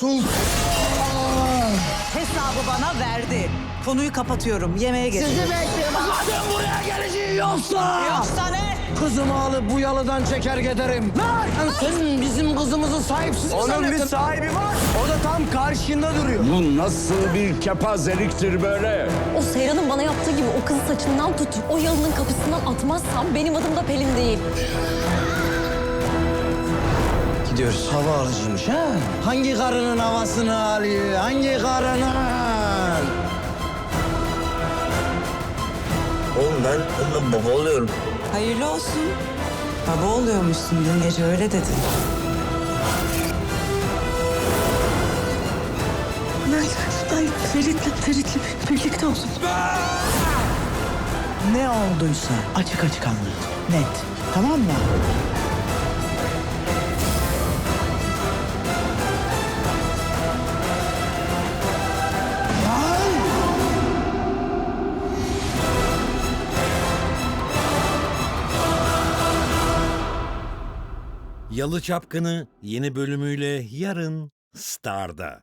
Sus! Hesabı bana verdi. Konuyu kapatıyorum. Yemeğe geçiyorum. Sizi bekliyorum. Kadın buraya geleceği yoksa! Yoksa ne? Kızımı alıp bu yalıdan çeker giderim. Lan sen bizim kızımızı sahipsiz Onun bir zannettin? sahibi var. O da tam karşında duruyor. Bu nasıl bir kepazeliktir böyle? O Seyran'ın bana yaptığı gibi o kızı saçından tutup o yalının kapısından atmazsam benim adım da Pelin değil. Gidiyoruz. Hava alıcıymış ha? Hangi karının havasını alıyor? Hangi karının? Oğlum ben onunla baba oluyorum. Hayırlı olsun. Baba oluyormuşsun dün gece öyle dedin. Ne olduysa açık açık anlat. Net. Tamam mı? Yalı Çapkını yeni bölümüyle yarın Star'da.